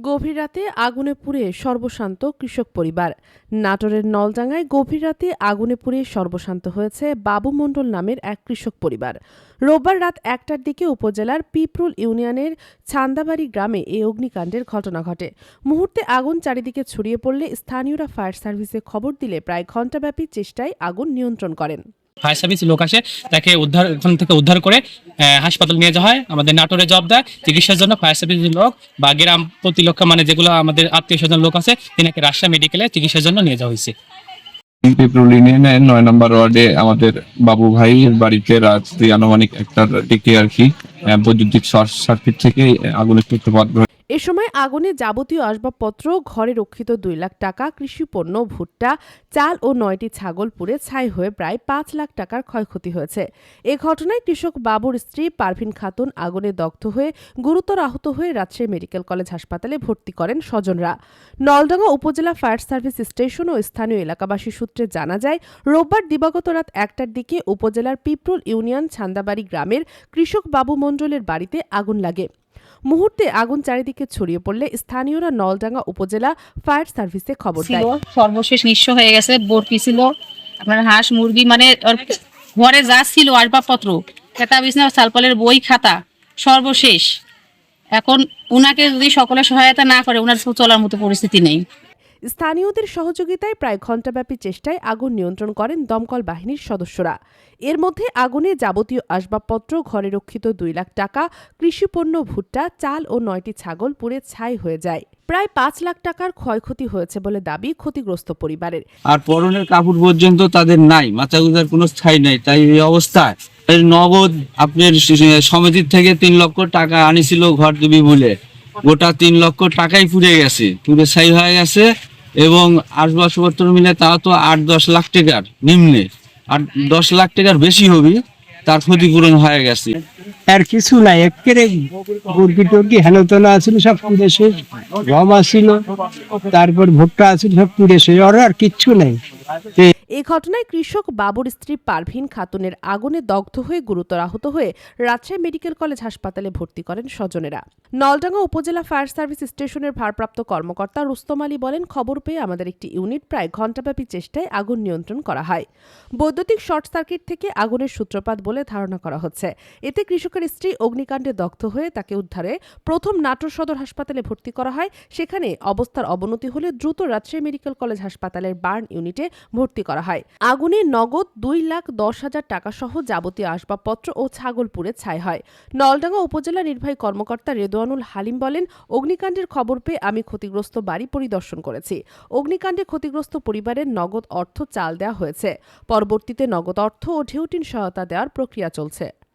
গভীর রাতে আগুনে পুড়ে সর্বশান্ত কৃষক পরিবার। নাটোরের নলডাঙ্গায় গভীর রাতে আগুনে পুড়ে সর্বশান্ত হয়েছে বাবু মণ্ডল নামের এক কৃষক পরিবার। রোববার রাত একটার দিকে উপজেলার পিপরুল ইউনিয়নের ছান্দাবাড়ি গ্রামে এই অগ্নিকাণ্ডের ঘটনা ঘটে। মুহূর্তে আগুন চারিদিকে ছড়িয়ে পড়লে স্থানীয়রা ফায়ার সার্ভিসে খবর দিলে প্রায় ঘণ্টাব্যাপী চেষ্টায় আগুন নিয়ন্ত্রণ করেন। ফায়ার সার্ভিস লোক আসে, তাকে উদ্ধার, ওখান থেকে উদ্ধার করে হাসপাতাল নিয়ে যাওয়া হয়, আমাদের নাটোরে জব দেয়, চিকিৎসার জন্য ফায়ার সার্ভিসের লোক বা গ্রাম প্রতিরক্ষা মানে যেগুলো আমাদের আত্মীয় স্বজন লোক আছে, তিনাকে রাজশাহী মেডিকেলে চিকিৎসার জন্য নিয়ে যাওয়া হয়েছে। নয় নম্বর ওয়ার্ডে আমাদের বাবু ভাইয়ের বাড়িতে আনুমানিক আর কি বৈদ্যুতিক শর্ট থেকে আগুনের সূত্রপাত এ সময় আগুনে যাবতীয় আসবাবপত্র, ঘরে রক্ষিত দুই লাখ টাকা কৃষিপণ্য ভুট্টা, চাল ও নয়টি ছাগল পুড়ে ছাই হয়ে প্রায় পাঁচ লাখ টাকার ক্ষয়ক্ষতি হয়েছে। এ ঘটনায় কৃষক বাবুর স্ত্রী পারভিন খাতুন আগুনে দগ্ধ হয়ে গুরুতর আহত হয়ে রাজশাহী মেডিকেল কলেজ হাসপাতালে ভর্তি করেন স্বজনরা। নলডাঙ্গা উপজেলা ফায়ার সার্ভিস স্টেশন ও স্থানীয় এলাকাবাসী সূত্রে জানা যায়, রোববার দিবাগত রাত একটার দিকে উপজেলার পিপরুল ইউনিয়ন ছান্দাবাড়ি গ্রামের কৃষক বাবু মণ্ডলের বাড়িতে আগুন লাগে। মুহূর্তে আগুন চারিদিকে ছড়িয়ে পড়লে স্থানীয়রা নলডাঙ্গা উপজেলা ফায়ার সার্ভিসে খবর দেয়। সর্বশেষ নিঃস্ব হয়ে গেছে বরফি ছিল আপনার হাঁস মুরগি মানে ঘরে যা ছিল আসবাবপত্র খেতা বিছনা সালপালের বই খাতা সর্বশেষ। এখন উনাকে যদি সকলে সহায়তা না করে ওনার চলার মতো পরিস্থিতি নেই। স্থানীয়দের সহযোগিতায় প্রায় ঘণ্টাব্যাপী চেষ্টায় আগুন নিয়ন্ত্রণ করেন দমকল বাহিনীর সদস্যরা। এর মধ্যে আগুনে যাবতীয় আসবাবপত্র, ঘরে রক্ষিত দুই লাখ টাকা কৃষিপণ্য ভুট্টা, চাল ও নয়টি ছাগল পুড়ে ছাই হয়ে যায়। প্রায় পাঁচ লাখ টাকার ক্ষয়ক্ষতি হয়েছে বলে দাবি ক্ষতিগ্রস্ত পরিবারের। আর পরনের কাপড় পর্যন্ত তাদের নাই মাথা গুজার কোনো স্থায়ী নাই। তাই এই অবস্থায় নগদ আপনার সমিতির থেকে তিন লক্ষ টাকা আনিছিল ঘর দিবি বলে। গোটা তিন লক্ষ টাকাই পুড়ে গেছে, পুড়ে ছাই হয়ে গেছে। এবং আসবাবপত্র মিলে তা তো আট দশ লাখ টাকার নিম্নে। আর দশ লাখ টাকার বেশি হবে, তার ক্ষতিপূরণ হয়ে গেছে। আর কিছু নাই, একেবারে মুরগি টুরগি হেন তোলা আছিল, সব পুড়ে শেষ। গম আসিল তারপর ভুট্টা আছিল, সব পুড়ে শেষ। ওর আর কিচ্ছু নেই। এ ঘটনায় কৃষক বাবুর স্ত্রী পারভিন খাতুনের আগুনে দগ্ধ হয়ে গুরুতর আহত হয়ে রাজশাহী মেডিকেল কলেজ হাসপাতালে ভর্তি করেন স্বজনেরা। নলডাঙ্গা উপজেলা ফায়ার সার্ভিস স্টেশনের ভারপ্রাপ্ত কর্মকর্তা রুস্তম আলী বলেন, খবর পেয়ে আমাদের একটি ইউনিট প্রায় ঘণ্টাব্যাপী চেষ্টায় আগুন নিয়ন্ত্রণ করা হয়। বৈদ্যুতিক শর্ট সার্কিট থেকে আগুনের সূত্রপাত বলে ধারণা করা হচ্ছে। এতে কৃষকের স্ত্রী অগ্নিকাণ্ডে দগ্ধ হয়ে তাকে উদ্ধারে প্রথম নাটোর সদর হাসপাতালে ভর্তি করা হয়। সেখানে অবস্থার অবনতি হলে দ্রুত রাজশাহী মেডিকেল কলেজ হাসপাতালের বার্ন ইউনিটে ভর্তি করা হয়। আগুনে নগদ দুই লাখ দশ হাজার টাকা সহ যাবতীয় আসবাবপত্র ও ছাগল পুড়ে ছাই হয়। নলডাঙ্গা উপজেলা নির্বাহী কর্মকর্তা রেদোয়ানুল হালিম বলেন, অগ্নিকাণ্ডের খবর পেয়ে আমি ক্ষতিগ্রস্ত বাড়ি পরিদর্শন করেছি। অগ্নিকাণ্ডে ক্ষতিগ্রস্ত পরিবারের নগদ অর্থ চাল দেওয়া হয়েছে। পরবর্তীতে নগদ অর্থ ও ঢেউটিন সহায়তা দেওয়ার প্রক্রিয়া চলছে।